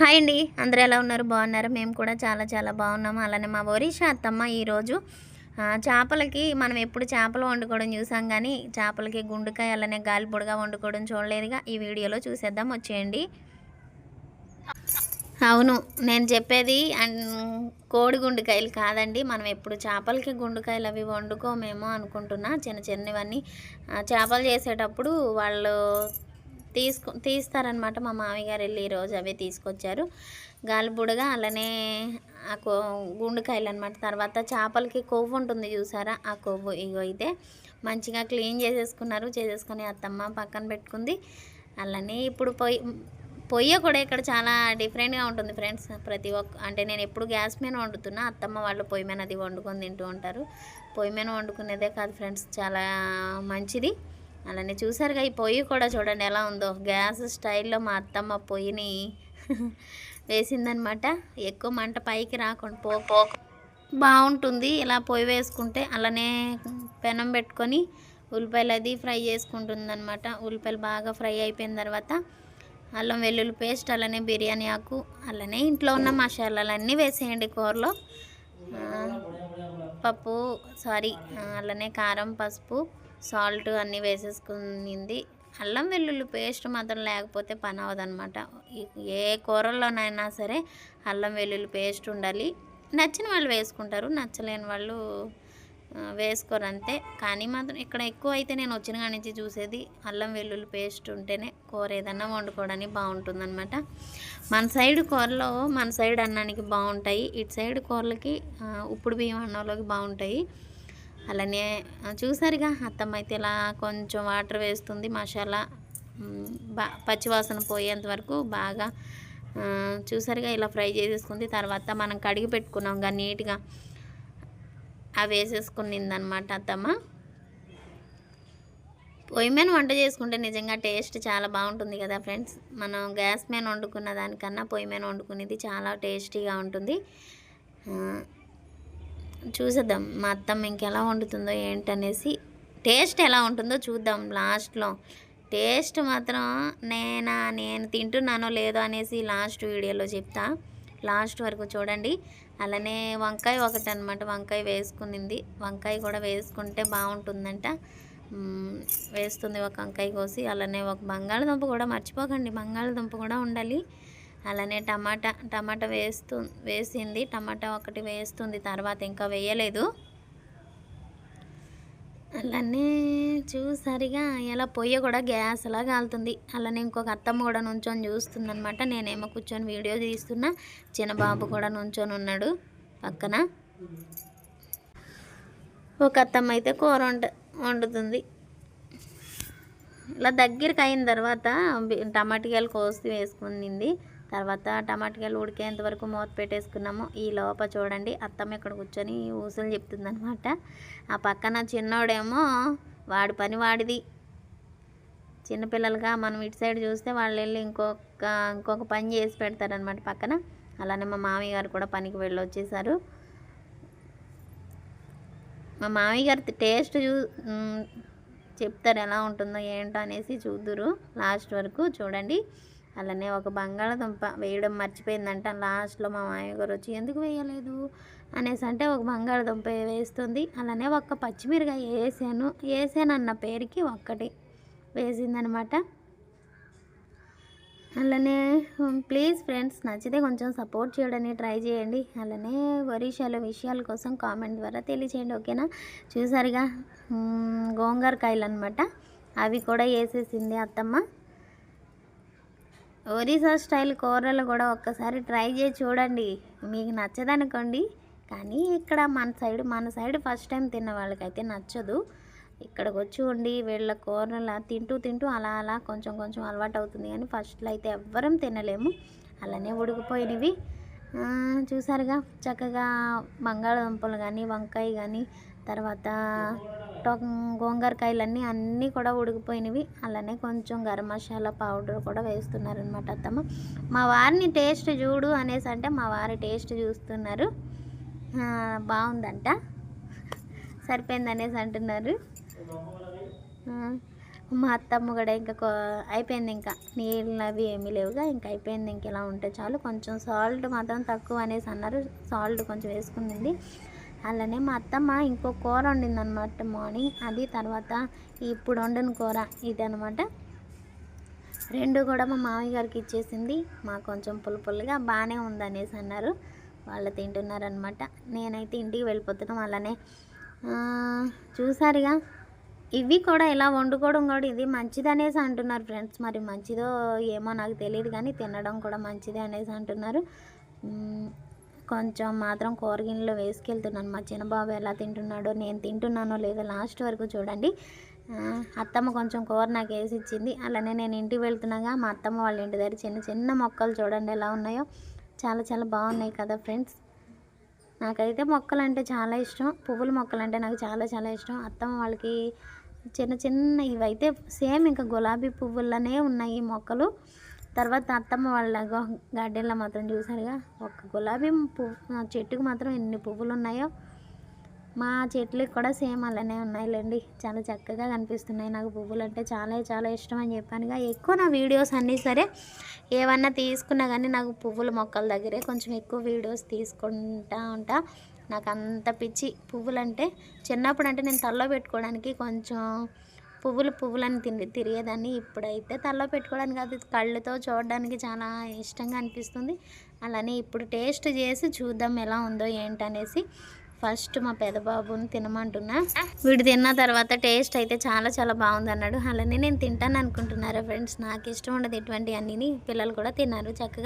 Hi అండి. అందరూ ఎలా ఉన్నారు? బాగున్నారు? మేము కూడా చాలా చాలా బాగున్నాము. అలానే మా ఒరిషా అత్తమ్మ ఈరోజు చేపలకి మనం ఎప్పుడు చేపలు వండుకోవడం చూసాం కానీ చేపలకి గుండుకాయ అలానే గాలిపొడిగా వండుకోవడం చూడలేదుగా. ఈ వీడియోలో చూసేద్దాం వచ్చేయండి. అవును నేను చెప్పేది కోడి గుండుకాయలు కాదండి. మనం ఎప్పుడు చేపలకి గుండుకాయలు అవి వండుకోమేమో అనుకుంటున్నా. చిన్న చిన్నవన్నీ చేపలు చేసేటప్పుడు వాళ్ళు తీసుకు తీస్తారనమాట మా మామయ్య గారు వెళ్ళి ఈరోజు అవే తీసుకొచ్చారు. గాలిబుడగా అలానే ఆ కో గుండెకాయలు అనమాట తర్వాత చేపలకి కొవ్వు ఉంటుంది చూసారా? ఆ కొవ్వు ఇగో అయితే మంచిగా క్లీన్ చేసేసుకున్నారు. చేసేసుకొని అత్తమ్మ పక్కన పెట్టుకుంది. అలానే ఇప్పుడు పొయ్యి పొయ్యి కూడా ఇక్కడ చాలా డిఫరెంట్గా ఉంటుంది ఫ్రెండ్స్. ప్రతి ఒక్క అంటే నేను ఎప్పుడు గ్యాస్ మీద వండుతున్నా అత్తమ్మ వాళ్ళు పొయ్యి మీద అది వండుకొని తింటూ ఉంటారు. పొయ్యి మీద వండుకునేదే కాదు ఫ్రెండ్స్ చాలా మంచిది. అలానే చూసారుగా ఈ పొయ్యి కూడా చూడండి ఎలా ఉందో. గ్యాస్ స్టైల్లో మా అత్తమ్మ పొయ్యిని వేసిందనమాట. ఎక్కువ మంట పైకి రాకుండా పో పో. బాగుంటుంది ఇలా పొయ్యి వేసుకుంటే. అలానే పెనం పెట్టుకొని ఉల్లిపాయలు అది ఫ్రై చేసుకుంటుంది అనమాట ఉల్లిపాయలు బాగా ఫ్రై అయిపోయిన తర్వాత అల్లం వెల్లుల్లి పేస్ట్ అలానే బిర్యానీ ఆకు అలానే ఇంట్లో ఉన్న మసాలాలన్నీ వేసేయండి కూరలో. పప్పు సారీ అలానే కారం పసుపు సాల్ట్ అన్నీ వేసేసుకునింది. అల్లం వెల్లుల్లి పేస్ట్ మాత్రం లేకపోతే పని అవ్వదన్నమాట. ఏ కూరల్లోనైనా సరే అల్లం వెల్లుల్లి పేస్ట్ ఉండాలి. నచ్చిన వాళ్ళు వేసుకుంటారు నచ్చలేని వాళ్ళు వేసుకోరు అంతే. కానీ మాత్రం ఇక్కడ ఎక్కువ అయితే నేను వచ్చిన కాడి నుంచి చూసేది అల్లం వెల్లుల్లి పేస్ట్ ఉంటేనే కూర ఏదన్నా వండుకోవడానికి బాగుంటుందన్నమాట. మన సైడ్ కూరలో మన సైడ్ అన్నానికి బాగుంటాయి. ఇటు సైడ్ కూరలకి ఉప్పుడు బియ్యం అన్నంలోకి బాగుంటాయి. అలానే చూసారుగా అత్తమ్మ అయితే ఇలా కొంచెం వాటర్ వేస్తుంది మసాలా బా పచ్చివాసన పోయేంత వరకు బాగా చూసారుగా ఇలా ఫ్రై చేసేసుకుంది. తర్వాత మనం కడిగి పెట్టుకున్నాం నీట్గా అవి వేసేసుకునిందనమాట అత్తమ్మ. పొయ్యి మీద వంట చేసుకుంటే నిజంగా టేస్ట్ చాలా బాగుంటుంది కదా ఫ్రెండ్స్. మనం గ్యాస్ మీద వండుకున్న దానికన్నా పొయ్యి మీద వండుకునేది చాలా టేస్టీగా ఉంటుంది. చూసేద్దాం మా అత్తమ్మ ఇంకెలా వండుతుందో ఏంటనేసి. టేస్ట్ ఎలా ఉంటుందో చూద్దాం లాస్ట్లో. టేస్ట్ మాత్రం నేనా నేను తింటున్నానో లేదో అనేసి లాస్ట్ వీడియోలో చెప్తా. లాస్ట్ వరకు చూడండి. అలానే వంకాయ ఒకటి అనమాట వంకాయ వేసుకుంది వంకాయ కూడా వేసుకుంటే బాగుంటుందంట. వేస్తుంది ఒక వంకాయ కోసి. అలానే ఒక బంగాళదుంప కూడా మర్చిపోకండి బంగాళదుంప కూడా ఉండాలి. అలానే టమాటా టమాటా వేస్తూ వేసింది. టమాటా ఒకటి వేస్తుంది. తర్వాత ఇంకా వేయలేదు. అలానే చూసరిగా ఇలా పొయ్యి కూడా గ్యాస్ అలా కాలుతుంది. అలానే ఇంకొక అత్తమ్మ కూడా నుంచొని చూస్తుంది అనమాట నేనేమో కూర్చొని వీడియో తీస్తున్నా. చిన్న బాబు కూడా నుంచొని ఉన్నాడు పక్కన. ఒక అత్తమ్మ అయితే కూర వంట వండుతుంది. ఇలా దగ్గరికి అయిన తర్వాత బి- టమాటికాయలు కోసి వేసుకునింది తర్వాత టమాటకాయలు ఉడికేంత వరకు మూత పెట్టేసుకున్నాము. ఈ లోప చూడండి అత్తమ్మ ఇక్కడ కూర్చొని ఊసులు చెప్తుందనమాట ఆ పక్కన చిన్నోడేమో వాడి పని వాడిది. చిన్నపిల్లలుగా మనం ఇటు సైడ్ చూస్తే వాళ్ళు వెళ్ళి ఇంకొక ఇంకొక పని చేసి పెడతారనమాట పక్కన. అలానే మా మామయ్య గారు కూడా పనికి వెళ్ళి వచ్చేసారు మా మామయ్య గారి టేస్ట్ చూ చెప్తారు ఎలా ఉంటుందో ఏంటో అనేసి చూద్దురు లాస్ట్ వరకు చూడండి. అలానే ఒక బంగాళదుంప వేయడం మర్చిపోయిందంట. లాస్ట్లో మా మామయ్యగారు వచ్చి ఎందుకు వేయలేదు? అనేసి అంటే ఒక బంగాళదుంప వేస్తుంది. అలానే ఒక్క పచ్చిమిరకాయ వేసాను. వేసాను అన్న పేరుకి ఒక్కటి వేసిందనమాట. అలానే ప్లీజ్ ఫ్రెండ్స్ నచ్చితే కొంచెం సపోర్ట్ చేయడానికి ట్రై చేయండి. అలానే ఒరిషాలో విషయాల కోసం కామెంట్ ద్వారా తెలియచేయండి ఓకేనా? చూసారుగా మ్, గోంగూర కాయలు అనమాట అవి కూడా వేసేసింది అత్తమ్మ. ఒరిస్సా స్టైల్ కూరలు కూడా ఒక్కసారి ట్రై చేసి చూడండి. మీకు నచ్చదనుకోండి. కానీ ఇక్కడ మన సైడ్ మన సైడ్ ఫస్ట్ టైం తిన్న వాళ్ళకైతే నచ్చదు. ఇక్కడికి వచ్చి ఉండి వీళ్ళ కూరలు తింటూ తింటూ అలా అలా కొంచెం కొంచెం అలవాటు అవుతుంది కానీ ఫస్ట్లో అయితే ఎవ్వరం తినలేము. అలానే ఉడికిపోయినవి. చూసారుగా చక్కగా బంగాళదుంపలు కానీ వంకాయ కానీ తర్వాత టొ- గోంగూరకాయలన్నీ అన్నీ కూడా ఉడికిపోయినవి. అలానే కొంచెం గరం మసాలా పౌడర్ కూడా వేస్తున్నారనమాట అత్తమ్మ. మా వారిని టేస్ట్ చూడు అనేసి అంటే మా వారి టేస్ట్ చూస్తున్నారు. బాగుందంట. సరిపోయింది అనేసి అంటున్నారు. మా అత్తమ్మ కూడా ఇంకా అయిపోయింది ఇంకా. నీళ్ళు అవి ఏమీ లేవుగా ఇంకా అయిపోయింది ఇంక ఇలా ఉంటే చాలు. కొంచెం సాల్ట్ మాత్రం తక్కువ అనేసి అన్నారు. సాల్ట్ కొంచెం వేసుకుంది అలానే మా అత్తమ్మ ఇంకో కూర వండిందనమాట మార్నింగ్. అది తర్వాత ఇప్పుడు వండిన కూర ఇది అనమాట రెండు కూడా మా మామయ్య గారికి ఇచ్చేసింది. మా కొంచెం పుల్ల పుల్లగా బాగానే ఉందనేసి అన్నారు. వాళ్ళు తింటున్నారనమాట నేనైతే ఇంటికి వెళ్ళిపోతున్నాం అలానే. చూసారుగా. ఇవి కూడా ఇలా వండుకోవడం కూడా ఇది మంచిది అనేసి అంటున్నారు ఫ్రెండ్స్. మరి మంచిదో ఏమో నాకు తెలియదు కానీ తినడం కూడా మంచిదే అనేసి అంటున్నారు. కొంచెం మాత్రం కూరగిన్నెలో వేసుకెళ్తున్నాను. మా చిన్నబాబు ఎలా తింటున్నాడో నేను తింటున్నానో లేదో లాస్ట్ వరకు చూడండి. అత్తమ్మ కొంచెం కూర నాకు వేసి ఇచ్చింది. అలానే నేను ఇంటికి వెళ్తున్నాగా మా అత్తమ్మ వాళ్ళ ఇంటి దగ్గర చిన్న చిన్న మొక్కలు చూడండి ఎలా ఉన్నాయో. చాలా చాలా బాగున్నాయి కదా ఫ్రెండ్స్. నాకైతే మొక్కలు అంటే చాలా ఇష్టం. పువ్వుల మొక్కలు అంటే నాకు చాలా చాలా ఇష్టం. అత్తమ్మ వాళ్ళకి చిన్న చిన్న ఇవైతే సేమ్ ఇంకా గులాబీ పువ్వులనే ఉన్నాయి ఈ మొక్కలు. తర్వాత అత్తమ్మ వాళ్ళ గార్డెన్లో మాత్రం చూసారుగా ఒక గులాబీ పువ్వు చెట్టుకు మాత్రం ఎన్ని పువ్వులు ఉన్నాయో. మా చెట్లకు కూడా సేమ్ అలానే ఉన్నాయిలేండి. చాలా చక్కగా కనిపిస్తున్నాయి నాకు పువ్వులు అంటే చాలా చాలా ఇష్టం అని చెప్పానుగా. ఎక్కువ నా వీడియోస్ అన్నీ సరే ఏమన్నా తీసుకున్నా కానీ నాకు పువ్వుల మొక్కల దగ్గరే కొంచెం ఎక్కువ వీడియోస్ తీసుకుంటా ఉంటా. నాకు అంత పిచ్చి పువ్వులు అంటే చిన్నప్పుడు అంటే నేను తల్లో పెట్టుకోవడానికి కొంచెం పువ్వులు పువ్వులని తిని తిరిగేదాన్ని ఇప్పుడైతే తలలో పెట్టుకోవడానికి అది కళ్ళతో చూడడానికి చాలా ఇష్టంగా అనిపిస్తుంది. అలానే ఇప్పుడు టేస్ట్ చేసి చూద్దాం ఎలా ఉందో ఏంటనేసి. ఫస్ట్ మా పెదబాబుని తినమంటున్నా. వీడు తిన్న తర్వాత టేస్ట్ అయితే చాలా చాలా బాగుంది అన్నాడు అలానే నేను తింటాను అనుకుంటున్నారా ఫ్రెండ్స్? నాకు ఇష్టం ఉండదు ఇటువంటి అన్నీ పిల్లలు కూడా తిన్నారు చక్కగా.